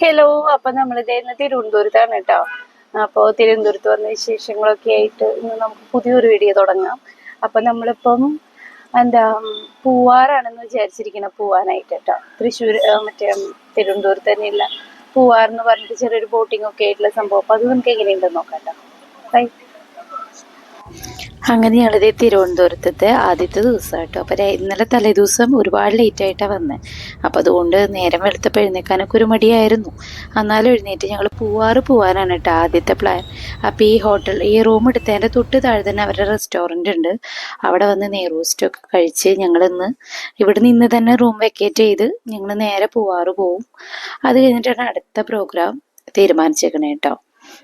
Hello അപ്പൊ നമ്മളിത് ഇന്ന് തിരുവനന്തപുരത്താണ് കേട്ടോ അപ്പോൾ തിരുവനന്തപുരത്ത് വന്ന വിശേഷങ്ങളൊക്കെ ആയിട്ട് ഇന്ന് നമുക്ക് പുതിയൊരു വീഡിയോ തുടങ്ങാം. അപ്പൊ നമ്മളിപ്പം എന്താ പൂവാറാണെന്ന് വിചാരിച്ചിരിക്കണം പൂവാനായിട്ട് കേട്ടോ തൃശ്ശൂർ മറ്റേ തിരുവനന്തപുരത്ത് തന്നെയുള്ള പൂവാർ എന്ന് പറഞ്ഞിട്ട് ചെറിയൊരു ബോട്ടിംഗ് ഒക്കെ ആയിട്ടുള്ള സംഭവം. അപ്പൊ അത് നമുക്ക് എങ്ങനെയുണ്ടെന്ന് നോക്കാം കേട്ടോ ബൈ അങ്ങനെ ഞങ്ങളിത് തിരുവനന്തപുരത്തെ ആദ്യത്തെ ദിവസം കേട്ടോ അപ്പോൾ ഇന്നലെ തലേ ദിവസം ഒരുപാട് ലേറ്റ് ആയിട്ടാണ് വന്നത് അപ്പോൾ അതുകൊണ്ട് നേരം വെളുത്തപ്പോൾ എഴുന്നേക്കാനൊക്കെ ഒരു മടിയായിരുന്നു. എന്നാലും എഴുന്നേറ്റ് ഞങ്ങൾ പൂവാറ് പോവാനാണ് കേട്ടോ ആദ്യത്തെ പ്ലാൻ അപ്പോൾ ഈ ഹോട്ടൽ ഈ റൂം എടുത്തതിന്റെ തൊട്ട് താഴെ തന്നെ അവരുടെ റെസ്റ്റോറന്റ് ഉണ്ട്. അവിടെ വന്ന് നെയ്റോസ്റ്റൊക്കെ കഴിച്ച് ഞങ്ങളിന്ന് ഇവിടെ നിന്ന് തന്നെ റൂം വെക്കേറ്റ് ചെയ്ത് ഞങ്ങൾ നേരെ പൂവാറ് പോവും. അത് കഴിഞ്ഞിട്ടാണ് അടുത്ത പ്രോഗ്രാം തീരുമാനിച്ചേക്കണേ കേട്ടോ.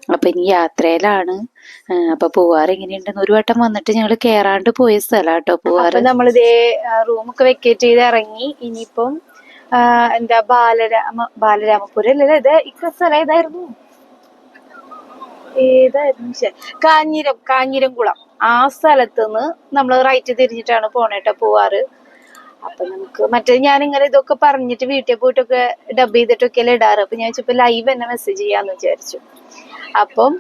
അപ്പൊ ഇനി യാത്രയിലാണ്. അപ്പൊ പൂവാർ എങ്ങനെയുണ്ടെന്ന് ഒരു വട്ടം വന്നിട്ട് ഞങ്ങൾ കേറാണ്ട് പോയ സ്ഥലാട്ടോ പൂവാർ നമ്മളിതേ റൂമൊക്കെ വെക്കേറ്റ് ചെയ്ത് ഇറങ്ങി ഇനിയിപ്പം എന്താ ബാലരാമ ബാലരാമപുരം അല്ലല്ലോ? ഇത് ഇക്ക സ്ഥലം ഏതായിരുന്നു? ഏതായിരുന്നു? കാഞ്ഞിരം കാഞ്ഞിരംകുളം. ആ സ്ഥലത്ത് നിന്ന് നമ്മൾ റൈറ്റ് തിരിഞ്ഞിട്ടാണ് പോണേട്ടോ പോവാറ്. അപ്പൊ നമുക്ക് മറ്റേ ഞാൻ ഇങ്ങനെ ഇതൊക്കെ പറഞ്ഞിട്ട് വീട്ടിൽ പോയിട്ടൊക്കെ ഡബ് ചെയ്തിട്ടൊക്കെ ഇടാറ്. അപ്പൊ ഞാൻ വെച്ചപ്പോ ലൈവ് തന്നെ മെസ്സേജ് ചെയ്യാന്ന് വിചാരിച്ചു. അപ്പം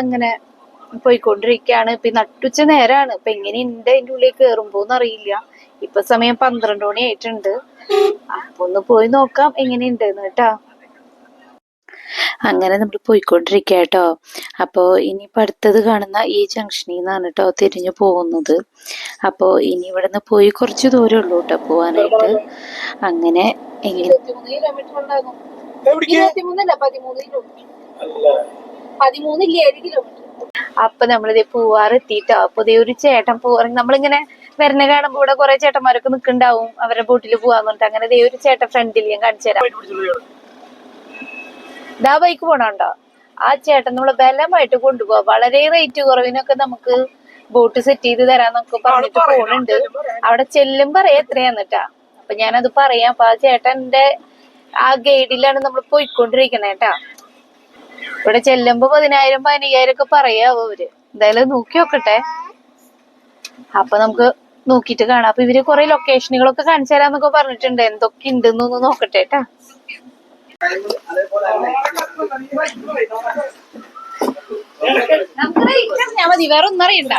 അങ്ങനെ പോയിക്കൊണ്ടിരിക്കുകയാണ് ഇപ്പൊ നട്ടുച്ച നേരാണ്. ഇപ്പൊ എങ്ങനെ ഉണ്ട് അതിന്റെ ഉള്ളിൽ കേറുമ്പോന്ന് അറിയില്ല. ഇപ്പൊ സമയം പന്ത്രണ്ട് മണി ആയിട്ടുണ്ട്. അപ്പൊ ഒന്ന് പോയി നോക്കാം എങ്ങനെയുണ്ട് കേട്ടാ. അങ്ങനെ നമ്മൾ പോയിക്കൊണ്ടിരിക്കുക കേട്ടോ അപ്പോൾ ഇനിയിപ്പോൾ അടുത്തത് കാണുന്ന ഈ ജംഗ്ഷനിൽ നിന്നാണ് കേട്ടോ തിരിഞ്ഞു പോകുന്നത്. അപ്പോൾ ഇനി ഇവിടുന്ന് പോയി കുറച്ച് ദൂരം ഉള്ളൂ കേട്ടോ പോവാനായിട്ട്. അങ്ങനെ എങ്ങനെ പതിമൂന്നില്ല ഏഴ് കിലോമീറ്റർ അപ്പൊ നമ്മളിതേ പൂവാറ് എത്തിയിട്ടോ അപ്പൊ ഇതേ ഒരു ചേട്ടൻ പോവാറ് നമ്മളിങ്ങനെ വരണ കാണുമ്പോ ഇവിടെ കുറെ ചേട്ടന്മാരൊക്കെ നിക്കണ്ടാവും. അവരുടെ ബോട്ടിൽ പോവാന്ന് പറഞ്ഞിട്ട് അങ്ങനെ ദേ ഒരു ചേട്ടൻ ഫ്രണ്ടിൽ ഞാൻ കാണിച്ചു തരാം. ദാ ബൈക്ക് പോണുണ്ടോ ആ ചേട്ടൻ നമ്മളെ ബലമായിട്ട് കൊണ്ടുപോവാ. വളരെ റേറ്റ് കുറവിനൊക്കെ നമുക്ക് ബോട്ട് സെറ്റ് ചെയ്ത് തരാന്നൊക്കെ പറഞ്ഞിട്ട് പോണുണ്ട്. അവിടെ ചെല്ലും പറയാ എത്രയാന്നിട്ടാ. അപ്പൊ ഞാനത് പറയാം. അപ്പൊ ആ ചേട്ടന്റെ ആ ഗൈഡിലാണ് നമ്മൾ പോയിക്കൊണ്ടിരിക്കണേ കേട്ടാ ഇവിടെ ചെല്ലുമ്പോ പതിനായിരം പതിനയ്യായിരം ഒക്കെ പറയാവോ അവർ എന്തായാലും നോക്കി നോക്കട്ടെ. അപ്പൊ നമുക്ക് നോക്കിയിട്ട് കാണാം. അപ്പൊ ഇവർ കൊറേ ലൊക്കേഷനുകളൊക്കെ കാണിച്ചു തരാന്നൊക്കെ പറഞ്ഞിട്ടുണ്ട്. എന്തൊക്കെ ഉണ്ടെന്നൊന്ന് നോക്കട്ടെ കേട്ടാ അറിഞ്ഞാ മതി. വേറെ ഒന്നും അറിയണ്ട.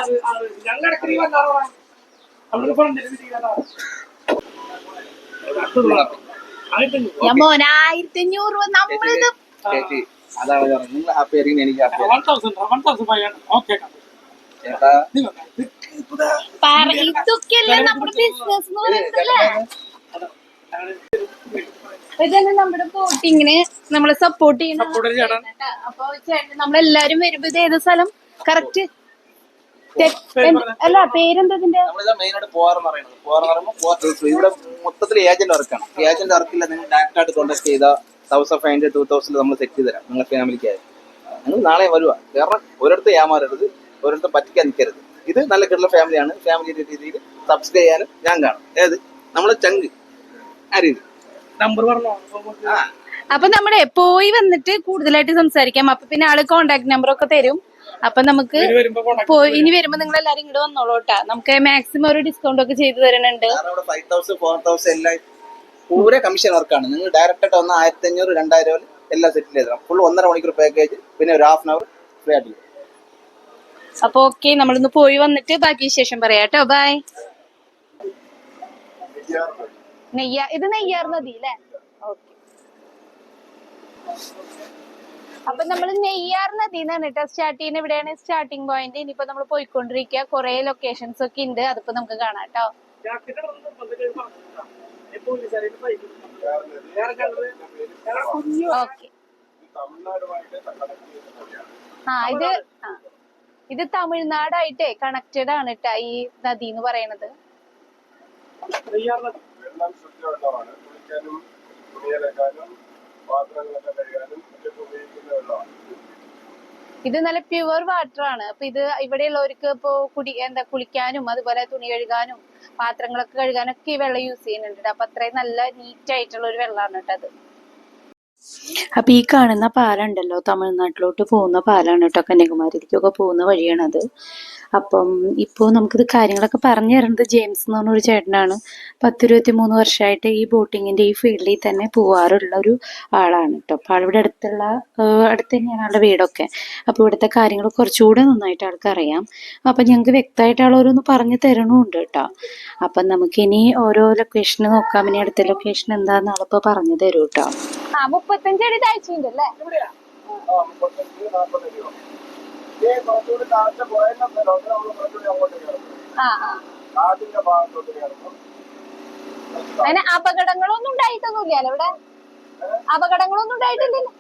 ഞാൻ മോനായിരത്തി അഞ്ഞൂറ് രൂപ നമ്മളിത് അതാണ് പറഞ്ഞത് നിങ്ങൾ ഹാപ്പി ആയിരിക്കും എനിക്ക് ഹാപ്പി ചേട്ടാ പറ ഇതൊക്കെയല്ലേ നമ്മുടെ ബിസിനസ് എന്ന് പറയുന്നതല്ലേ ഇതന്നെ നമ്മുടെ ബോട്ടിങ്ങിന് നമ്മളെ സപ്പോർട്ട് ചെയ്യണം. അപ്പൊ ചേട്ടൻ നമ്മളെല്ലാരും വരുമ്പോ ഇത് ഏത് സ്ഥലം? കറക്റ്റ് അല്ല പേരെന്തതിന്റെ ഇവിടെ മൊത്തത്തിൽ ഏജന്റ് വർക്കാണ് ഏജന്റ് വർക്കില്ല നിങ്ങൾ ഡയറക്റ്റ് ആയിട്ട് കോൺടാക്ട് ചെയ്താൽ thousand five hundred two thousand നമ്മൾ സെറ്റ് ചെയ്ത് തരാം നിങ്ങളുടെ ഫാമിലിക്കായി നിങ്ങൾ നാളെ വരുക കാരണം ഒരിടത്ത് ഏമാറരുത്. ഒരിടത്ത് പറ്റിക്കാൻ നിൽക്കരുത്. ഇത് നല്ല കിട്ടുള്ള ഫാമിലിയാണ് ഫാമിലി രീതിയിൽ സബ്സ്ക്രൈബ് ചെയ്യാനും ഞാൻ കാണും. ഏത്? നമ്മളെ ചങ്ക് ആ രീതി. നമ്പർ പറഞ്ഞോ ആ. അപ്പൊ നമ്മുടെ പോയി വന്നിട്ട് കൂടുതലായിട്ട് സംസാരിക്കാം. അപ്പൊ പിന്നെ ആൾ കോണ്ടാക്ട് നമ്പർ ഒക്കെ തരും. അപ്പൊ നമുക്ക് പോയി ഇനി വരുമ്പോ നിങ്ങൾ എല്ലാരും ഇങ്ങോട്ട് വന്നോളൂ കേട്ടാ. നമുക്ക് മാക്സിമം ഒരു ഡിസ്കൗണ്ട് ഒക്കെ ചെയ്തു തരുന്നുണ്ട്. പൂരെ കമ്മീഷൻ വർക്കാണ് നിങ്ങൾ ഡയറക്റ്റ് ആയിട്ട് വന്ന ആയിരത്തി അഞ്ഞൂറ് രണ്ടായിരം എല്ലാം സെറ്റിൽ ചെയ്ത് തരാം. ഫുൾ ഒന്നര മണിക്കൂർ പാക്കേജ് പിന്നെ ഒരു ഹാഫ് അവർ ഫ്രീ ആയിട്ട്. അപ്പൊ ഓക്കെ നമ്മളിന്ന് പോയി വന്നിട്ട് ബാക്കി വിശേഷം പറയാം കേട്ടോ. ബൈ നെയ്യ ഇത് നെയ്യാർ നദി അല്ലേ? അപ്പൊ നമ്മൾ നെയ്യാർ നദിന്നാണ് കേട്ടോ സ്റ്റാർട്ട് ചെയ്യുന്ന ഇവിടെയാണ് സ്റ്റാർട്ടിംഗ് പോയിന്റ് ഇനിയിപ്പോ നമ്മൾ പോയിക്കൊണ്ടിരിക്കുക. കുറെ ലൊക്കേഷൻസ് ഒക്കെ ഉണ്ട്. അതിപ്പോ നമുക്ക് കാണാം കേട്ടോ. ആ ഇത് ഇത് തമിഴ്നാടായിട്ടേ കണക്റ്റഡ് ആണ് കേട്ടോ ഈ നദി എന്ന് പറയണത്. ഇത് നല്ല പ്യുവർ വാട്ടർ ആണ്. അപ്പൊ ഇത് ഇവിടെയുള്ളവർക്ക് ഇപ്പോ കുടി എന്താ കുളിക്കാനും അതുപോലെ തുണി കഴുകാനും പാത്രങ്ങളൊക്കെ കഴുകാനൊക്കെ ഈ വെള്ളം യൂസ് ചെയ്യുന്നുണ്ട് അപ്പൊ അത്രയും നല്ല നീറ്റ് ആയിട്ടുള്ള ഒരു വെള്ളമാണ് കേട്ടോ അത്. അപ്പൊ ഈ കാണുന്ന പാലുണ്ടല്ലോ തമിഴ്നാട്ടിലോട്ട് പോകുന്ന പാലാണ് കേട്ടോ കന്യാകുമാരിയിലേക്കൊക്കെ പോകുന്ന വഴിയാണത് അപ്പം ഇപ്പോൾ നമുക്കിത് കാര്യങ്ങളൊക്കെ പറഞ്ഞു തരുന്നത് ജെയിംസ് എന്ന് പറഞ്ഞ ഒരു ചേട്ടനാണ്. പത്തിരുപത്തി മൂന്ന് വർഷമായിട്ട് ഈ ബോട്ടിങ്ങിന്റെ ഈ ഫീൽഡിൽ തന്നെ പോവാറുള്ള ഒരു ആളാണ് കേട്ടോ അപ്പോൾ ആളിവിടെ അടുത്തുള്ള അടുത്ത് തന്നെയാണ് ആളുടെ വീടൊക്കെ. അപ്പോൾ ഇവിടുത്തെ കാര്യങ്ങൾ കുറച്ചുകൂടെ നന്നായിട്ട് ആൾക്ക് അറിയാം. അപ്പം ഞങ്ങൾക്ക് വ്യക്തമായിട്ട് ആൾ ഓരോന്ന് പറഞ്ഞു തരണമുണ്ട് കേട്ടോ അപ്പം നമുക്കിനി ഓരോ ലൊക്കേഷന് നോക്കാം. ഇനി അടുത്ത ലൊക്കേഷൻ എന്താണെന്ന് ആളിപ്പോൾ പറഞ്ഞു തരും കേട്ടോ ആ മുപ്പത്തഞ്ചടി താഴ്ചയുണ്ട് അല്ലേ? അങ്ങനെ മുപ്പത്തഞ്ച് അപകടങ്ങളൊന്നും ഉണ്ടായിട്ടൊന്നുമില്ല ഇവിടെ? അപകടങ്ങളൊന്നും ഉണ്ടായിട്ടില്ലല്ലോ.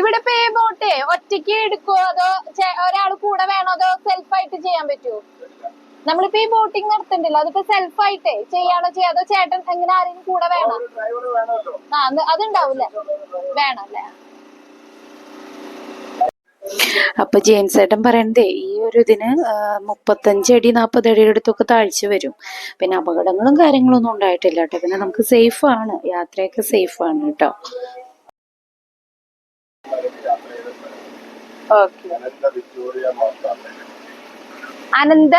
ഇവിടെ പേ ബോട്ടേ ബോട്ട് ഒറ്റയ്ക്ക് എടുക്കുവോ? അതോ ഒരാൾ കൂടെ വേണോ? അതോ സെൽഫായിട്ട് ചെയ്യാൻ പറ്റുമോ നമ്മളിപ്പോ ഈ ബോട്ടിംഗ് നടത്തണ്ടല്ലോ? അതിപ്പോ സെൽഫ് ആയിട്ടേ ചെയ്യാണോ ചെയ്യാതോ ചേട്ടൻ എങ്ങനെ ആരെങ്കിലും കൂടെ വേണം? ആ അതുണ്ടാവൂല വേണം അല്ലേ അപ്പൊ ജെയിംസ് ഏട്ടൻ പറയണതേ ഈ ഒരു ഇതിന് മുപ്പത്തഞ്ച് അടി നാൽപ്പത് അടിയുടെ അടുത്തൊക്കെ താഴ്ച വരും. പിന്നെ അപകടങ്ങളും കാര്യങ്ങളൊന്നും ഉണ്ടായിട്ടില്ല കേട്ടോ. പിന്നെ നമുക്ക് സേഫ് ആണ്. യാത്രയൊക്കെ സേഫ് ആണ് കേട്ടോ. ഓക്കെ. അനന്ത?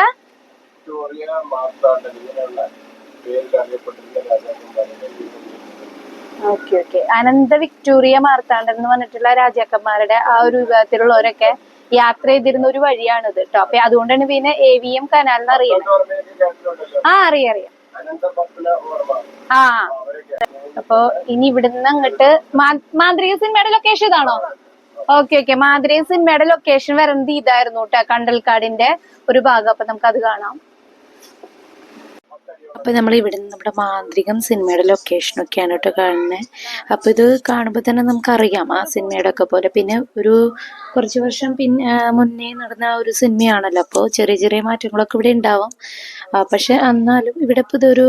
വിക്ടോറിയ മാർത്താണ്ഡൻ ഇങ്ങനെയുള്ള പേരിൽ അറിയപ്പെട്ടിരുന്ന രാജാക്കന്മാരുടെ okay okay Anantha Victoria Marthandan എന്ന് പറഞ്ഞിട്ടുള്ള രാജാക്കന്മാരുടെ ആ ഒരു വിഭാഗത്തിലുള്ളവരൊക്കെ യാത്ര ചെയ്തിരുന്ന ഒരു വഴിയാണിത് കേട്ടോ അപ്പൊ അതുകൊണ്ടാണ് പിന്നെ എ വി എം കനാൽ എന്ന് അറിയുന്നത് ആ അറിയാം അറിയാം. ആ. അപ്പൊ ഇനി ഇവിടുന്ന് അങ്ങോട്ട് മാന്ത്രിക സിനിമയുടെ ലൊക്കേഷൻ ഇതാണോ? ഓക്കെ ഓക്കെ മാന്ത്രിക സിനിമയുടെ ലൊക്കേഷൻ വരുന്നത് ഇതായിരുന്നു കേട്ടോ കണ്ടൽക്കാടിന്റെ ഒരു ഭാഗം? അപ്പൊ നമുക്ക് അത് കാണാം. അപ്പൊ നമ്മൾ ഇവിടെ നിന്ന് നമ്മുടെ മാന്ത്രികം സിനിമയുടെ ലൊക്കേഷനൊക്കെയാണ് കേട്ടോ കാണുന്നത് അപ്പോൾ ഇത് കാണുമ്പോൾ തന്നെ നമുക്കറിയാം ആ സിനിമയുടെ ഒക്കെ പോലെ. പിന്നെ ഒരു കുറച്ച് വർഷം പിന്നെ മുന്നേ നടന്ന ഒരു സിനിമയാണല്ലോ. അപ്പോൾ ചെറിയ ചെറിയ മാറ്റങ്ങളൊക്കെ ഇവിടെ ഉണ്ടാവും. പക്ഷെ എന്നാലും ഇവിടെ ഇപ്പോൾ ഇതൊരു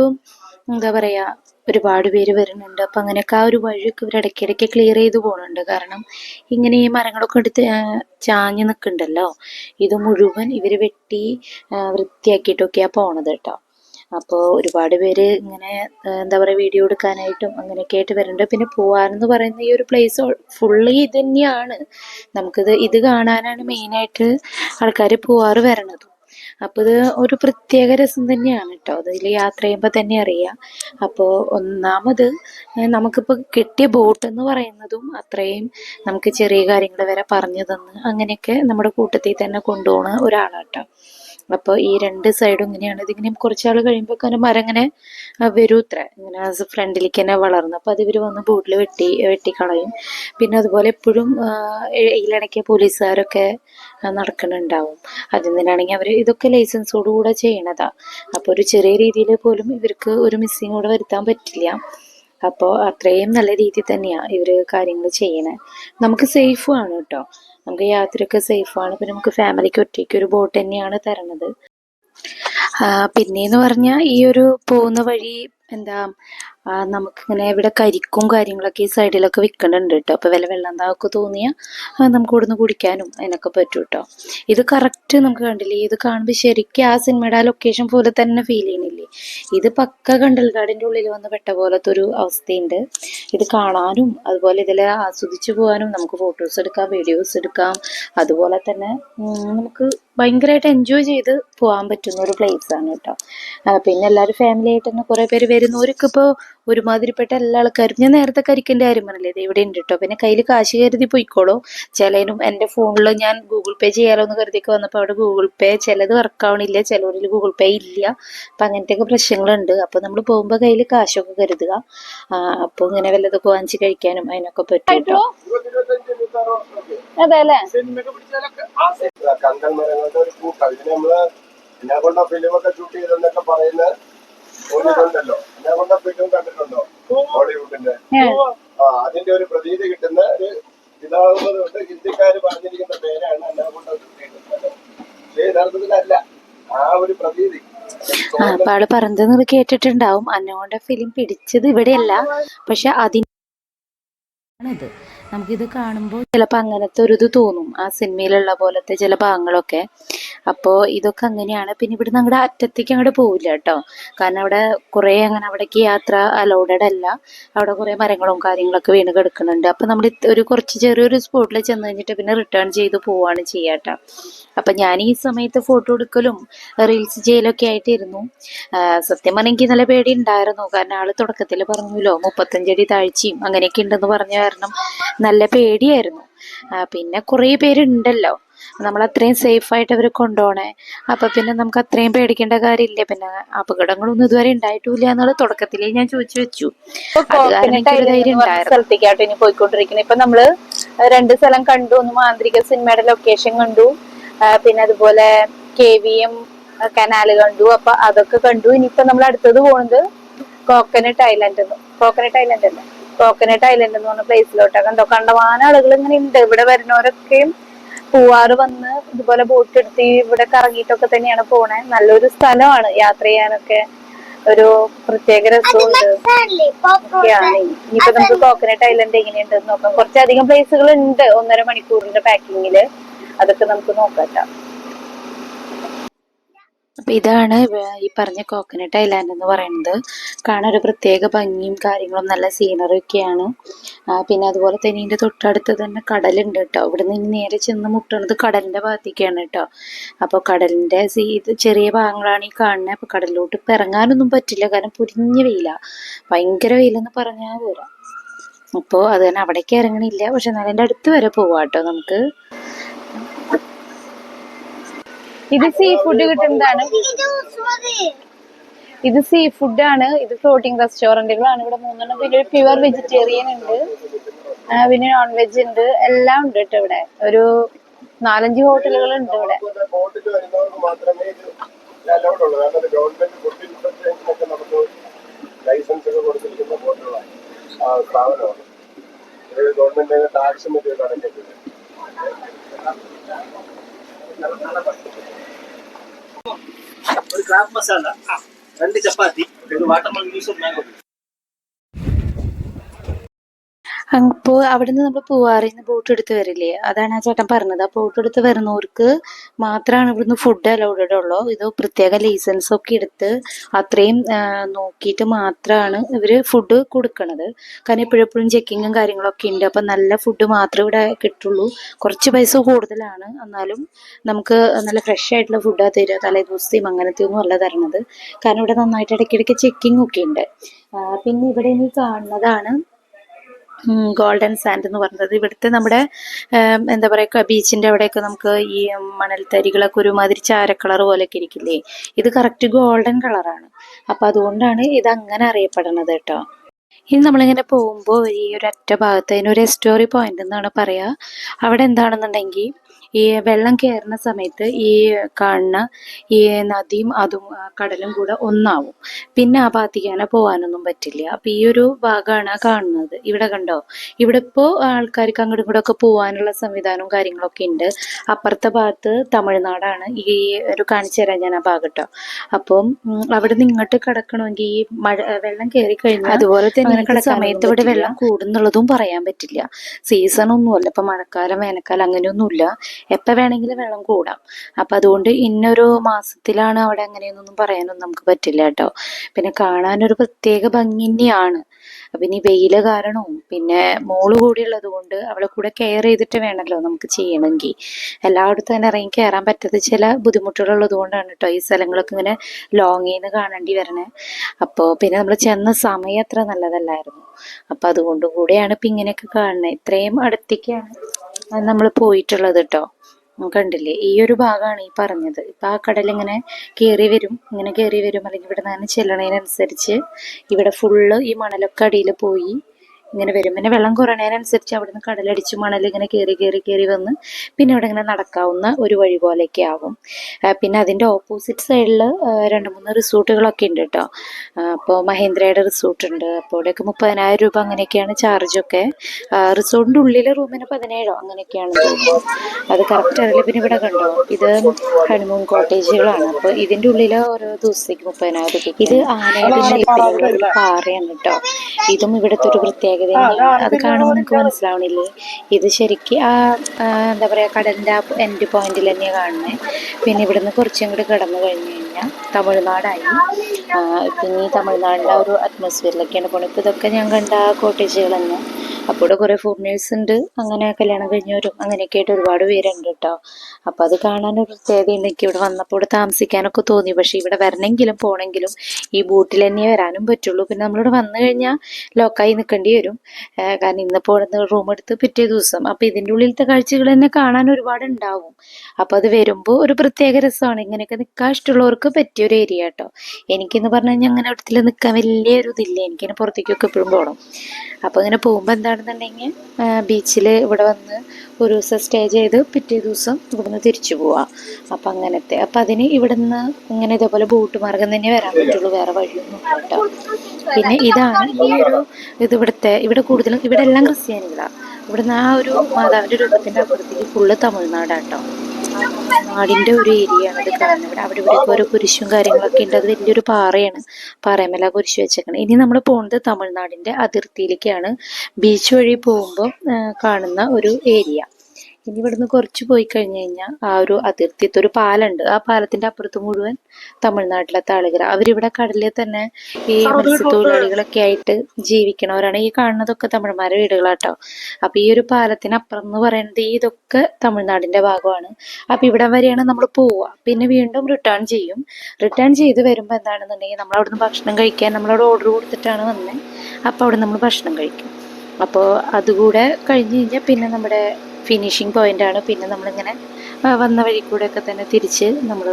എന്താ പറയുക ഒരുപാട് പേര് വരുന്നുണ്ട്. അപ്പം അങ്ങനെയൊക്കെ ആ ഒരു വഴിയൊക്കെ ഇവർ ഇടയ്ക്കിടയ്ക്ക് ക്ലിയർ ചെയ്ത് പോകുന്നുണ്ട് കാരണം ഇങ്ങനെ ഈ മരങ്ങളൊക്കെ എടുത്ത് ചാഞ്ഞ് നിൽക്കുന്നുണ്ടല്ലോ ഇത് മുഴുവൻ ഇവർ വെട്ടി വൃത്തിയാക്കിയിട്ടൊക്കെയാണ് പോണത് കേട്ടോ. അപ്പോൾ ഒരുപാട് പേര് ഇങ്ങനെ എന്താ പറയുക വീഡിയോ എടുക്കാനായിട്ടും അങ്ങനെയൊക്കെ ആയിട്ട് വരുന്നുണ്ട്. പിന്നെ പൂവാറെന്ന് പറയുന്ന ഈ ഒരു പ്ലേസ് ഫുള്ളി ഇത് തന്നെയാണ്. നമുക്കിത് ഇത് കാണാനാണ് മെയിനായിട്ട് ആൾക്കാർ പൂവാറ് വരണത്. അപ്പോൾ ഇത് ഒരു പ്രത്യേക രസം തന്നെയാണ് കേട്ടോ അതിൽ യാത്ര ചെയ്യുമ്പോൾ തന്നെ അറിയാം. അപ്പോൾ ഒന്നാമത് നമുക്കിപ്പോൾ കിട്ടിയ ബോട്ട് എന്ന് പറയുന്നതും അത്രയും നമുക്ക് ചെറിയ കാര്യങ്ങൾ വരെ പറഞ്ഞു തന്ന് അങ്ങനെയൊക്കെ നമ്മുടെ കൂട്ടത്തിൽ തന്നെ കൊണ്ടുപോകുന്ന ഒരാളാട്ടോ അപ്പോൾ ഈ രണ്ട് സൈഡും ഇങ്ങനെയാണ്. ഇതിങ്ങനെ കുറച്ചാൾ കഴിയുമ്പോൾ അങ്ങനെ മരം ഇങ്ങനെ വരൂത്ര. ഇങ്ങനെ ഫ്രണ്ടിലേക്ക് തന്നെ വളർന്നു. അപ്പോൾ അത് ഇവർ വന്ന് ബോട്ടിൽ വെട്ടി വെട്ടിക്കളയും. പിന്നെ അതുപോലെ എപ്പോഴും ഇതിലിടയ്ക്ക് പോലീസുകാരൊക്കെ നടക്കുന്നുണ്ടാവും അതിൽ നിന്നാണെങ്കിൽ അവർ ഇതൊക്കെ ലൈസൻസോടുകൂടെ ചെയ്യണതാ. അപ്പോൾ ഒരു ചെറിയ രീതിയിൽ പോലും ഇവർക്ക് ഒരു മിസ്സിങ് കൂടെ വരുത്താൻ പറ്റില്ല. അപ്പോൾ അത്രയും നല്ല രീതിയിൽ തന്നെയാണ് ഇവർ കാര്യങ്ങൾ ചെയ്യണേ. നമുക്ക് സേഫും ആണ് കേട്ടോ നമുക്ക് യാത്രയൊക്കെ സേഫാണ് പിന്നെ നമുക്ക് ഫാമിലിക്ക് ഒറ്റയ്ക്ക് ഒരു ബോട്ട് തന്നെയാണ് തരണത്. പിന്നെ പിന്നെന്ന് പറഞ്ഞാൽ ഈ ഒരു പോകുന്ന വഴി എന്താ നമുക്കിങ്ങനെ ഇവിടെ കരിക്കും കാര്യങ്ങളൊക്കെ ഈ സൈഡിലൊക്കെ വിൽക്കുന്നുണ്ട് കേട്ടോ അപ്പോൾ വില വെള്ളം താവൊക്കെ തോന്നിയാൽ നമുക്ക് ഇവിടുന്ന് കുടിക്കാനും അതിനൊക്കെ പറ്റും കേട്ടോ ഇത് കറക്റ്റ് നമുക്ക് കണ്ടില്ലേ? ഇത് കാണുമ്പോൾ ശരിക്കും ആ സിനിമയുടെ ആ ലൊക്കേഷൻ പോലെ തന്നെ ഫീൽ ചെയ്യുന്നില്ലേ ഇത് പക്ക കണ്ടൽക്കാടിന്റെ ഉള്ളിൽ വന്ന് പെട്ട പോലത്തെ ഒരു അവസ്ഥയുണ്ട്. ഇത് കാണാനും അതുപോലെ ഇതിൽ ആസ്വദിച്ചു പോകാനും നമുക്ക് ഫോട്ടോസ് എടുക്കാം വീഡിയോസ് എടുക്കാം. അതുപോലെ തന്നെ നമുക്ക് ഭയങ്കരമായിട്ട് എൻജോയ് ചെയ്ത് പോകാൻ പറ്റുന്ന ഒരു പ്ലേസ് ആണ് കേട്ടോ പിന്നെ എല്ലാവരും ഫാമിലി ആയിട്ട് തന്നെ കുറേ പേര് വരുന്നവർക്ക് ഇപ്പോൾ ഒരുമാതിരിപ്പെട്ട എല്ലാ ആൾക്കാരും. ഞാൻ നേരത്തെ കരിക്കിന്റെ കാര്യം പറഞ്ഞില്ലേ? ഇത് ഇവിടെ ഉണ്ട് കേട്ടോ പിന്നെ കയ്യിൽ കാശ് കരുതി പോയിക്കോളൂ. ചിലതിനും എന്റെ ഫോണിൽ ഞാൻ ഗൂഗിൾ പേ ചെയ്യാലോ എന്ന് കരുതിയൊക്കെ വന്നപ്പോൾ അവിടെ ഗൂഗിൾ പേ ചിലത് വർക്ക് ആവണില്ല. ചിലവരിൽ ഗൂഗിൾ പേ ഇല്ല. അപ്പം അങ്ങനത്തെയൊക്കെ പ്രശ്നങ്ങളുണ്ട്. അപ്പോൾ നമ്മൾ പോകുമ്പോൾ കയ്യിൽ കാശൊക്കെ കരുതുക. അപ്പോൾ ഇങ്ങനെ വല്ലതൊക്കെ വാങ്ങിച്ച് കഴിക്കാനും അതിനൊക്കെ പറ്റും കേട്ടോ അതെ അല്ലേ കണ്ടൽ മരങ്ങളുടെ ഒരു കൂട്ടം. ഇതിന് നമ്മൾ എന്നെ കൊണ്ട ഫിലിമൊക്കെ ഷൂട്ട് ചെയ്തെന്നൊക്കെ പറയുന്ന ഫിലിം കണ്ടിട്ടുണ്ടോ? ഹോളിവുഡിന്റെ. ആ അതിന്റെ ഒരു പ്രതീതി കിട്ടുന്ന ഒരു ഇതാകുന്നത് കൊണ്ട് ഹിന്ദിക്കാർ പറഞ്ഞിരിക്കുന്ന പേരാണ് എന്നെ കൊണ്ട ഷൂട്ട് ചെയ്തിട്ടുള്ളത് പക്ഷേ യഥാർത്ഥത്തിലല്ല. ആ ഒരു പ്രതീതി. അപ്പൊ ആൾ പറഞ്ഞത് നിങ്ങൾ കേട്ടിട്ടുണ്ടാവും. അന്നോണ്ട ഫിലിം പിടിച്ചത് ഇവിടെയല്ല. പക്ഷെ അതിനാണിത് നമുക്കിത് കാണുമ്പോൾ ചിലപ്പോൾ അങ്ങനത്തെ ഒരു ഇത് തോന്നും ആ സിനിമയിലുള്ള പോലത്തെ ചില ഭാഗങ്ങളൊക്കെ. അപ്പോൾ ഇതൊക്കെ അങ്ങനെയാണ്. പിന്നെ ഇവിടുന്ന് അങ്ങോട്ട് അറ്റത്തേക്ക് അങ്ങോട്ട് പോവില്ല കേട്ടോ. കാരണം അവിടെ കുറേ അങ്ങനെ അവിടേക്ക് യാത്ര അലൗഡഡ് അല്ല. അവിടെ കുറേ മരങ്ങളും കാര്യങ്ങളൊക്കെ വീണ് കിടക്കുന്നുണ്ട്. അപ്പോൾ നമ്മൾ ഒരു കുറച്ച് ചെറിയൊരു സ്പോട്ടിൽ ചെന്ന് കഴിഞ്ഞിട്ട് പിന്നെ റിട്ടേൺ ചെയ്ത് പോവുകയാണ് ചെയ്യാട്ടോ അപ്പം ഞാൻ ഈ സമയത്ത് ഫോട്ടോ എടുക്കലും റീൽസ് ചെയ്യലൊക്കെ ആയിട്ടിരുന്നു. സത്യം പറഞ്ഞാൽ എനിക്ക് നല്ല പേടി ഉണ്ടായിരുന്നു. കാരണം ആൾ തുടക്കത്തിൽ പറഞ്ഞല്ലോ മുപ്പത്തഞ്ചടി താഴ്ചയും അങ്ങനെയൊക്കെ ഉണ്ടെന്ന് പറഞ്ഞ കാരണം നല്ല പേടിയായിരുന്നു. പിന്നെ കുറേ പേരുണ്ടല്ലോ. നമ്മൾ അത്രയും സേഫ് ആയിട്ട് അവർ കൊണ്ടുപോണേ അപ്പൊ പിന്നെ നമുക്ക് അത്രയും പേടിക്കേണ്ട കാര്യമില്ല. പിന്നെ അപകടങ്ങളൊന്നും ഇതുവരെ ഉണ്ടായിട്ടില്ല എന്നുള്ള തുടക്കത്തിലേ ഞാൻ ചോദിച്ചു വെച്ചു. സ്ഥലത്തേക്കാട്ടോ ഇനി പോയിക്കൊണ്ടിരിക്കുന്നത് ഇപ്പൊ നമ്മൾ രണ്ട് സ്ഥലം കണ്ടു. ഒന്ന് മാന്ത്രിക സിനിമയുടെ ലൊക്കേഷൻ കണ്ടു. പിന്നെ അതുപോലെ കെ വി എം കനാല് കണ്ടു. അപ്പൊ അതൊക്കെ കണ്ടു. ഇനിയിപ്പോ നമ്മൾ അടുത്തത് പോണത് കോക്കനട്ട് ഐലൻഡ് കോക്കനട്ട് ഐലൻഡ് അല്ല? കോക്കനട്ട് ഐലൻഡ് എന്ന് പറഞ്ഞ പ്ലേസിലോട്ടൊക്കെ എന്തോ കണ്ടമാന ആളുകൾ ഇങ്ങനെ ഉണ്ട്. ഇവിടെ വരുന്നവരൊക്കെയും പൂവാറ് വന്ന് ഇതുപോലെ ബോട്ട് എടുത്ത് ഇവിടെ കറങ്ങിയിട്ടൊക്കെ തന്നെയാണ് പോണേ. നല്ലൊരു സ്ഥലമാണ് യാത്ര ചെയ്യാനൊക്കെ. ഒരു പ്രത്യേക രസമുണ്ട്. ഒക്കെയാണ്. ഇനിയിപ്പോ നമുക്ക് കോക്കനട്ട് ഐലൻഡ് എങ്ങനെയുണ്ട് നോക്കാം. കുറച്ചധികം പ്ലേസുകൾ ഉണ്ട് ഒന്നര മണിക്കൂറിന്റെ പാക്കിങ്ങിൽ അതൊക്കെ നമുക്ക് നോക്കാം അപ്പൊ ഇതാണ് ഈ പറഞ്ഞ കോക്കനട്ട് ഐലാൻഡ് എന്ന് പറയുന്നത്. കാണാൻ ഒരു പ്രത്യേക ഭംഗിയും കാര്യങ്ങളും നല്ല സീനറി ഒക്കെയാണ്. പിന്നെ അതുപോലെ തന്നെ ഇതിന്റെ തൊട്ടടുത്ത് തന്നെ കടലുണ്ട് കേട്ടോ. ഇവിടെ നിന്ന് നേരെ ചെന്ന് മുട്ടുന്നത് കടലിന്റെ ഭാഗത്തേക്കാണ് കേട്ടോ. അപ്പോൾ കടലിന്റെ ഇത് ചെറിയ ഭാഗങ്ങളാണ് ഈ കാണുന്നത് അപ്പൊ കടലിലോട്ട് ഇറങ്ങാനൊന്നും പറ്റില്ല. കാരണം പൊരിഞ്ഞ വെയില. ഭയങ്കര വെയിലെന്ന് പറഞ്ഞാൽ പോരാ. അപ്പോൾ അത് തന്നെ അവിടേക്ക് ഇറങ്ങണില്ല. പക്ഷെ നല്ല അടുത്ത് വരെ പോവാട്ടോ നമുക്ക്. ഇത് സീ ഫുഡ് കിട്ടുന്നതാണ്. ഇത് സീ ഫുഡ് ആണ്. ഇത് ഫ്ലോട്ടിംഗ് റെസ്റ്റോറന്റുകളാണ് ഇവിടെ മൂന്നെണ്ണം. പിന്നെ ഒരു പ്യുവർ വെജിറ്റേറിയൻ ഉണ്ട്. പിന്നെ നോൺ വെജ് ഉണ്ട്. എല്ലാം ഉണ്ട് കേട്ടോ ഇവിടെ. ഒരു നാലഞ്ച് ഹോട്ടലുകൾ ഉണ്ട് ഇവിടെ. ലൈസൻസ് ഒക്കെ കൊടുത്തിരിക്കുന്ന ബോട്ടുകളാണ് സ്ഥാപനമാണ് ഗവൺമെന്റ് ടാക്സും ഇത് അടയ്ക്കേണ്ടത് ഒരു ക്രാബ് മസാല രണ്ട് ചപ്പാത്തി രണ്ട് വാട്ടർമെലൺ ജ്യൂസും മാംഗോ അപ്പോൾ അവിടുന്ന് നമ്മൾ പോവാറിന്ന് ബോട്ട് എടുത്ത് വരില്ലേ? അതാണ് ആ ചേട്ടൻ പറഞ്ഞത്. ആ ബോട്ട് എടുത്ത് വരുന്നവർക്ക് മാത്രമാണ് ഇവിടുന്ന് ഫുഡ് അലൗഡഡ് ഉള്ളൂ ഇത് പ്രത്യേക ലൈസൻസ് ഒക്കെ എടുത്ത് അത്രയും നോക്കിയിട്ട് മാത്രമാണ് ഇവർ ഫുഡ് കൊടുക്കണത്. കാരണം എപ്പോഴെപ്പോഴും ചെക്കിങ്ങും കാര്യങ്ങളൊക്കെ ഉണ്ട്. അപ്പം നല്ല ഫുഡ് മാത്രമേ ഇവിടെ കിട്ടുള്ളൂ. കുറച്ച് പൈസ കൂടുതലാണ്. എന്നാലും നമുക്ക് നല്ല ഫ്രഷ് ആയിട്ടുള്ള ഫുഡാണ് തരിക തലേദിവസത്തെയും അങ്ങനത്തെ ഒന്നും അല്ല തരണത്. കാരണം ഇവിടെ നന്നായിട്ട് ഇടയ്ക്കിടയ്ക്ക് ചെക്കിംഗ് ഒക്കെ ഉണ്ട്. പിന്നെ ഇവിടെ ഇനി കാണുന്നതാണ് ഗോൾഡൻ സാൻഡ് എന്ന് പറയുന്നത് ഇവിടുത്തെ നമ്മുടെ എന്താ പറയുക ബീച്ചിന്റെ അവിടെയൊക്കെ നമുക്ക് ഈ മണൽത്തരികളൊക്കെ ഒരുമാതിരി ചാര കളർ പോലെയൊക്കെ ഇരിക്കില്ലേ? ഇത് കറക്റ്റ് ഗോൾഡൻ കളറാണ് അപ്പം അതുകൊണ്ടാണ് ഇത് അങ്ങനെ അറിയപ്പെടുന്നത് കേട്ടോ. ഇനി നമ്മളിങ്ങനെ പോകുമ്പോൾ ഈ ഒരു അറ്റ ഭാഗത്ത് അതിനൊരു എസ്റ്റോറി പോയിന്റ് എന്നാണ് പറയുക അവിടെ എന്താണെന്നുണ്ടെങ്കിൽ ഈ വെള്ളം കയറുന്ന സമയത്ത് ഈ കാണുന്ന ഈ നദിയും അതും കടലും കൂടെ ഒന്നാവും. പിന്നെ ആ ഭാഗത്തേക്കാനെ പോകാനൊന്നും പറ്റില്ല. അപ്പം ഈ ഒരു ഭാഗമാണ് കാണുന്നത്. ഇവിടെ കണ്ടോ? ഇവിടെ ഇപ്പോൾ ആൾക്കാർക്ക് അങ്ങോട്ടും ഇങ്ങോട്ടും ഒക്കെ പോകാനുള്ള സംവിധാനവും കാര്യങ്ങളൊക്കെ ഉണ്ട്. അപ്പുറത്തെ ഭാഗത്ത് തമിഴ്നാടാണ് ഈ ഒരു കാണിച്ചു തരാൻ ഞാൻ ആ ഭാഗം കേട്ടോ. അപ്പം അവിടെ നിന്ന് ഇങ്ങോട്ട് കിടക്കണമെങ്കിൽ ഈ മഴ വെള്ളം കയറി കഴിഞ്ഞാൽ അതുപോലെ തന്നെ സമയത്ത് ഇവിടെ വെള്ളം കൂടുന്നുള്ളതും പറയാൻ പറ്റില്ല. സീസൺ ഒന്നുമല്ല ഇപ്പൊ മഴക്കാലം വേനൽക്കാലം അങ്ങനെയൊന്നുമില്ല. എപ്പോൾ വേണമെങ്കിലും വെള്ളം കൂടാം. അപ്പം അതുകൊണ്ട് ഇന്നൊരു മാസത്തിലാണ് അവിടെ അങ്ങനെയൊന്നും പറയാനൊന്നും നമുക്ക് പറ്റില്ല കേട്ടോ. പിന്നെ കാണാനൊരു പ്രത്യേക ഭംഗി തന്നെയാണ്. അപ്പം ഇനി വെയിൽ കാരണവും പിന്നെ മോൾ കൂടി ഉള്ളത് കൊണ്ട് അവളെ കൂടെ കെയർ ചെയ്തിട്ട് വേണമല്ലോ നമുക്ക് ചെയ്യണമെങ്കിൽ എല്ലായിടത്തും തന്നെ ഇറങ്ങി കയറാൻ പറ്റാത്ത ചില ബുദ്ധിമുട്ടുകളുള്ളത് കൊണ്ടാണ് കേട്ടോ ഈ സ്ഥലങ്ങളൊക്കെ ഇങ്ങനെ ലോങ്ങിൽ നിന്ന് കാണേണ്ടി വരണേ. അപ്പോൾ പിന്നെ നമ്മൾ ചെന്ന സമയം അത്ര നല്ലതല്ലായിരുന്നു. അപ്പം അതുകൊണ്ടും കൂടെയാണ് ഇപ്പം ഇങ്ങനെയൊക്കെ കാണുന്നത് ഇത്രയും അടുത്തേക്കാണ്. നമ്മൾ പോയിട്ടുള്ളത് കേട്ടോ കണ്ടില്ലേ? ഈ ഒരു ഭാഗമാണ് ഈ പറഞ്ഞത്. ഇപ്പം ആ കടൽ ഇങ്ങനെ കയറി വരും. ഇങ്ങനെ കയറി വരും. അല്ലെങ്കിൽ ഇവിടെ നിന്ന് ചെല്ലണതിനനുസരിച്ച് ഇവിടെ ഫുള്ള് ഈ മണലൊക്കെ അടിയിൽ പോയി ഇങ്ങനെ വരും. പിന്നെ വെള്ളം കുറയണതിനനുസരിച്ച് അവിടുന്ന് കടലടിച്ച് മണൽ ഇങ്ങനെ കയറി കയറി കയറി വന്ന് പിന്നെ ഇവിടെ ഇങ്ങനെ നടക്കാവുന്ന ഒരു വഴി പോലെയൊക്കെ ആവും. പിന്നെ അതിന്റെ ഓപ്പോസിറ്റ് സൈഡിൽ രണ്ട് മൂന്ന് റിസോർട്ടുകളൊക്കെ ഉണ്ട് കേട്ടോ അപ്പോൾ മഹേന്ദ്രയുടെ റിസോർട്ട് ഉണ്ട്. അപ്പോൾ ഇവിടെയൊക്കെ മുപ്പതിനായിരം രൂപ അങ്ങനെയൊക്കെയാണ് ചാർജൊക്കെ റിസോർട്ടിന്റെ ഉള്ളിലെ റൂമിന് പതിനേഴോ അങ്ങനെയൊക്കെയാണ്. തോന്നുന്നു അത് കറക്റ്റ് അറിയില്ല പിന്നെ ഇവിടെ കണ്ടോ ഇത് ഹണിമൂൺ കോട്ടേജുകളാണ് അപ്പോൾ ഇതിന്റെ ഉള്ളിൽ ഓരോ ദിവസത്തേക്ക് മുപ്പതിനായിരം രൂപ. ഇത് ആനയുടെ ഷേപ്പിലുള്ള പാറയാണ് കേട്ടോ ഇതും ഇവിടുത്തെ ഒരു പ്രത്യേകത പ്രത്യേകത അത് കാണുമ്പോൾ നമുക്ക് മനസ്സിലാവണില്ലേ? ഇത് ശരിക്ക് ആ എന്താ പറയുക കടലിന്റെ ആ എൻഡ് പോയിന്റിൽ തന്നെയാണ് കാണുന്നത് പിന്നെ ഇവിടുന്ന് കുറച്ചും കൂടി കടന്നു കഴിഞ്ഞു കഴിഞ്ഞാൽ തമിഴ്നാടായി. പിന്നെ ഈ തമിഴ്നാടിന്റെ ആ ഒരു അറ്റ്മോസ്ഫിയറിലൊക്കെയാണ് പോണത്. ഇപ്പോൾ ഇതൊക്കെ ഞാൻ കണ്ട ആ കോട്ടേജുകൾ തന്നെ അപ്പോൾ ഇവിടെ കുറേ ഫോറിനേഴ്സ് ഉണ്ട് അങ്ങനെ കല്യാണം കഴിഞ്ഞവരും അങ്ങനെയൊക്കെ ആയിട്ട് ഒരുപാട് പേരുണ്ട് കേട്ടോ അപ്പോൾ അത് കാണാൻ ഒരു പ്രത്യേകതയുണ്ട്. എനിക്ക് ഇവിടെ വന്നപ്പോൾ ഇവിടെ താമസിക്കാനൊക്കെ തോന്നി. പക്ഷേ ഇവിടെ വരണമെങ്കിലും പോകണമെങ്കിലും ഈ ബോട്ടിൽ തന്നെ വരാനും പറ്റുള്ളൂ. പിന്നെ നമ്മളിവിടെ വന്നു കഴിഞ്ഞാൽ ലോക്കായി നിൽക്കേണ്ടി വരും. കാരണം ഇന്നിപ്പോൾ ഇവിടുന്ന് റൂം എടുത്ത് പിറ്റേ ദിവസം. അപ്പോൾ ഇതിന്റെ ഉള്ളിലത്തെ കാഴ്ചകൾ തന്നെ കാണാൻ ഒരുപാട് ഉണ്ടാവും അപ്പോൾ അത് വരുമ്പോൾ ഒരു പ്രത്യേക രസമാണ്. ഇങ്ങനെയൊക്കെ നിൽക്കാൻ ഇഷ്ടമുള്ളവർക്ക് പറ്റിയ ഒരു ഏരിയ കേട്ടോ എനിക്കെന്ന് പറഞ്ഞു കഴിഞ്ഞാൽ അങ്ങനെ അവിടത്തിൽ നിൽക്കാൻ വലിയൊരു ഇതില്ല. എനിക്കിങ്ങനെ പുറത്തേക്കൊക്കെ എപ്പോഴും പോകണം അപ്പോൾ ഇങ്ങനെ പോകുമ്പോൾ എന്താണെന്നുണ്ടെങ്കിൽ ബീച്ചിൽ ഇവിടെ വന്ന് ഒരു ദിവസം സ്റ്റേ ചെയ്ത് പിറ്റേ ദിവസം ഇവിടുന്ന് തിരിച്ചു പോവാം. അപ്പം അങ്ങനത്തെ. അപ്പം അതിന് ഇവിടുന്ന് ഇങ്ങനെ ഇതേപോലെ ബോട്ട് മാർഗം തന്നെ വരാൻ പറ്റുള്ളൂ വേറെ വഴിയൊന്നും കേട്ടോ പിന്നെ ഇതാണ് ഈ ഒരു ഇത് ഇവിടുത്തെ ഇവിടെ കൂടുതലും ഇവിടെ എല്ലാം ക്രിസ്ത്യാനികളാണ് ഇവിടുന്ന് ആ ഒരു മാതാവിന്റെ രൂപത്തിന്റെ അപ്പുറത്തേക്ക് ഫുള്ള് തമിഴ്നാടാട്ടോ. നാടിന്റെ ഒരു ഏരിയ ആണ് അത് കാണുന്നത്. അവിടെ ഇവിടെ ഓരോ കുരിശും കാര്യങ്ങളൊക്കെ ഉണ്ട്. അത് വലിയൊരു പാറയാണ്. പാറമേല കുരിശ് വെച്ചേക്കണം ഇനി നമ്മൾ പോകുന്നത് തമിഴ്നാടിന്റെ അതിർത്തിയിലേക്കാണ്. ബീച്ച് വഴി പോകുമ്പോൾ കാണുന്ന ഒരു ഏരിയ. ഇനി ഇവിടുന്ന് കുറച്ച് പോയി കഴിഞ്ഞു കഴിഞ്ഞാൽ ആ ഒരു അതിർത്തിയത്തെ ഒരു പാലുണ്ട്. ആ പാലത്തിന്റെ അപ്പുറത്ത് മുഴുവൻ തമിഴ്നാട്ടിലത്തെ ആളുകൾ അവരിവിടെ കടലിൽ തന്നെ ഈ മത്സ്യത്തൊഴിലാളികളൊക്കെ ആയിട്ട് ജീവിക്കണവരാണ്. ഈ കാണുന്നതൊക്കെ തമിഴന്മാരുടെ വീടുകളാട്ടോ. അപ്പൊ ഈ ഒരു പാലത്തിനപ്പുറം എന്ന് പറയുന്നത് ഇതൊക്കെ തമിഴ്നാടിന്റെ ഭാഗമാണ്. അപ്പൊ ഇവിടെ വരെയാണ് നമ്മൾ പോവുക. പിന്നെ വീണ്ടും റിട്ടേൺ ചെയ്യും. റിട്ടേൺ ചെയ്ത് വരുമ്പോൾ എന്താണെന്നുണ്ടെങ്കിൽ നമ്മൾ അവിടുന്ന് ഭക്ഷണം കഴിക്കാൻ നമ്മളവിടെ ഓർഡർ കൊടുത്തിട്ടാണ് വന്നത് അപ്പോൾ അവിടെ നമ്മൾ ഭക്ഷണം കഴിക്കും. അപ്പോൾ അതുകൂടെ കഴിഞ്ഞ് കഴിഞ്ഞാൽ പിന്നെ നമ്മുടെ ഫിനിഷിങ് പോയിന്റ് ആണ്. പിന്നെ നമ്മളിങ്ങനെ വന്ന വഴി കൂടെ ഒക്കെ തന്നെ തിരിച്ച് നമ്മൾ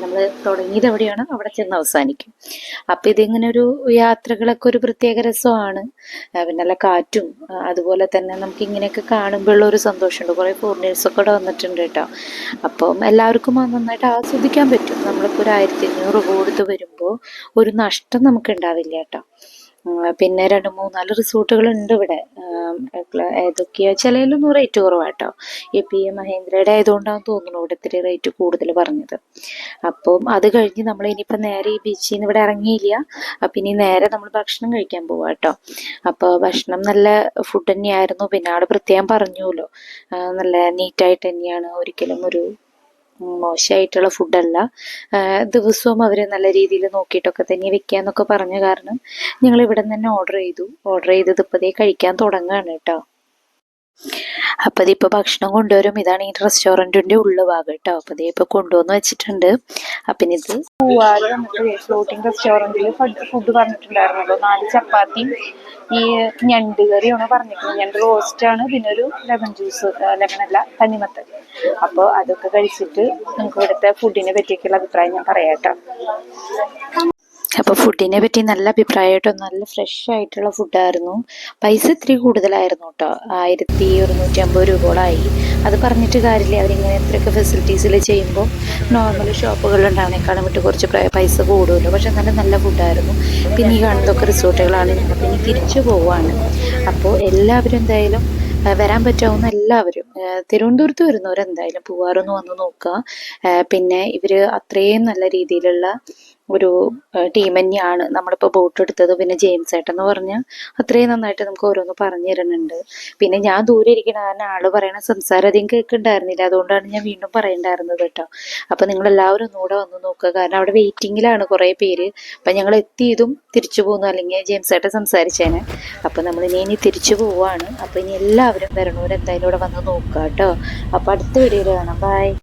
നമ്മൾ തുടങ്ങിയത് എവിടെയാണ് അവിടെ ചെന്ന് അവസാനിക്കും. അപ്പം ഇതിങ്ങനെ ഒരു യാത്രകളൊക്കെ ഒരു പ്രത്യേക രസമാണ്. പിന്നെ നല്ല കാറ്റും അതുപോലെ തന്നെ നമുക്ക് ഇങ്ങനെയൊക്കെ കാണുമ്പോഴുള്ള ഒരു സന്തോഷമുണ്ട്. കുറേ ഫോറിനേഴ്സൊക്കെ ഇവിടെ വന്നിട്ടുണ്ട് കേട്ടോ. അപ്പം എല്ലാവർക്കും നന്നായിട്ട് ആസ്വദിക്കാൻ പറ്റും. നമ്മളിപ്പോൾ ഒരു ആയിരത്തി അഞ്ഞൂറ് കൊടുത്ത് വരുമ്പോൾ ഒരു നഷ്ടം നമുക്ക് ഉണ്ടാവില്ല കേട്ടോ. പിന്നെ രണ്ട് മൂന്നാൽ റിസോർട്ടുകൾ ഉണ്ട് ഇവിടെ ഏതൊക്കെയാ ചിലതിലൊന്നും റേറ്റ് കുറവാട്ടോ. ഈ പി എം മഹേന്ദ്രയുടെ ആയതുകൊണ്ടാണെന്ന് തോന്നുന്നു ഇവിടെ ഇത്തിരി റേറ്റ് കൂടുതൽ പറഞ്ഞത്. അപ്പം അത് കഴിഞ്ഞ് നമ്മൾ ഇനിയിപ്പോൾ നേരെ ഈ ബീച്ചിൽ നിന്ന് ഇവിടെ ഇറങ്ങിയില്ല. അപ്പം ഇനി നേരെ നമ്മൾ ഭക്ഷണം കഴിക്കാൻ പോവാ കേട്ടോ അപ്പോൾ ഭക്ഷണം നല്ല ഫുഡ് തന്നെയായിരുന്നു. പിന്നെ ആൾ പ്രത്യേകം പറഞ്ഞുല്ലോ നല്ല നീറ്റായിട്ട് തന്നെയാണ്. ഒരിക്കലും ഒരു മോശമായിട്ടുള്ള ഫുഡല്ല ദിവസവും അവർ നല്ല രീതിയിൽ നോക്കിയിട്ടൊക്കെ തന്നെ വെക്കുക എന്നൊക്കെ പറഞ്ഞ കാരണം ഞങ്ങൾ ഇവിടെ നിന്ന് തന്നെ ഓർഡർ ചെയ്തു. ഓർഡർ ചെയ്തത് ഇപ്പോഴേ കഴിക്കാൻ തുടങ്ങുകയാണ് കേട്ടോ. അപ്പം ഇതിപ്പോൾ ഭക്ഷണം കൊണ്ടുവരും. ഇതാണ് ഈ റെസ്റ്റോറന്റിന്റെ ഉള്ള ഭാഗം കേട്ടോ. അപ്പം ഇപ്പൊ കൊണ്ടുവന്ന് വെച്ചിട്ടുണ്ട്. അപ്പം ഇത് ഫ്ലോട്ടിംഗ് റെസ്റ്റോറന്റിൽ ഫുഡ് പറഞ്ഞിട്ടുണ്ടായിരുന്നല്ലോ നാല് ചപ്പാത്തിയും ഈ ഞണ്ട് കറിയാണ് പറഞ്ഞിട്ടുള്ളത്. ഞണ്ട് റോസ്റ്റാണ് പിന്നെ ഒരു ലെമൺ ജ്യൂസ് ലെമൺ അല്ല തണ്ണിമത്തൻ. അപ്പോൾ അതൊക്കെ കഴിച്ചിട്ട് നമുക്ക് ഇവിടുത്തെ ഫുഡിനെ പറ്റിയൊക്കെയുള്ള അഭിപ്രായം ഞാൻ പറയാം കേട്ടോ. അപ്പോൾ ഫുഡിനെ പറ്റി നല്ല അഭിപ്രായമായിട്ടോ നല്ല ഫ്രഷ് ആയിട്ടുള്ള ഫുഡായിരുന്നു പൈസ ഇത്തിരി കൂടുതലായിരുന്നു കേട്ടോ ആയിരത്തി ഒരുന്നൂറ്റി അമ്പത് രൂപയോളായി. അത് പറഞ്ഞിട്ട് കാര്യമില്ല. അവരിങ്ങനെ ഇത്രയൊക്കെ ഫെസിലിറ്റീസിൽ ചെയ്യുമ്പോൾ നോർമൽ ഷോപ്പുകളിൽ ഉണ്ടാവുന്നേക്കാളും വിട്ട് കുറച്ച് പൈസ കൂടുമല്ലോ. പക്ഷെ നല്ല നല്ല ഫുഡായിരുന്നു പിന്നെ ഈ കാണുന്നതൊക്കെ റിസോർട്ടുകളാണ്. ഞങ്ങൾ പിന്നെ തിരിച്ചു പോവാണ്. അപ്പോൾ എല്ലാവരും എന്തായാലും വരാൻ പറ്റാവുന്ന എല്ലാവരും തിരുവനന്തപുരത്ത് വരുന്നവരെന്തായാലും പൂവാറൊന്ന് വന്ന് നോക്കുക പിന്നെ ഇവർ അത്രയും നല്ല രീതിയിലുള്ള ഒരു ടീം തന്നെയാണ്. നമ്മളിപ്പോൾ ബോട്ട് എടുത്തത് പിന്നെ ജെയിംസ് ഏട്ടൻ എന്ന് പറഞ്ഞാൽ അത്രയും നന്നായിട്ട് നമുക്ക് ഓരോന്ന് പറഞ്ഞു തരുന്നുണ്ട്. പിന്നെ ഞാൻ ദൂരെ ഇരിക്കണ കാരണം ആൾ പറയണ സംസാരം അധികം കേൾക്കുന്നുണ്ടായിരുന്നില്ല അതുകൊണ്ടാണ് ഞാൻ വീണ്ടും പറയണ്ടായിരുന്നത് കേട്ടോ. അപ്പം നിങ്ങൾ എല്ലാവരും ഒന്നുകൂടെ വന്ന് നോക്കുക. കാരണം അവിടെ വെയിറ്റിങ്ങിലാണ് കുറേ പേര്. അപ്പം ഞങ്ങൾ എത്തിയതും തിരിച്ചു പോകുന്നു അല്ലെങ്കിൽ ജെയിംസ് ഏട്ടൻ സംസാരിച്ചേനെ. അപ്പം നമ്മൾ ഇനി ഇനി തിരിച്ചു പോവാണ്. അപ്പം ഇനി എല്ലാവരും വരണവരെന്തായാലും ഇവിടെ വന്ന് നോക്കുക കേട്ടോ. അപ്പം അടുത്ത വീഡിയോയിൽ കാണാം. ബൈ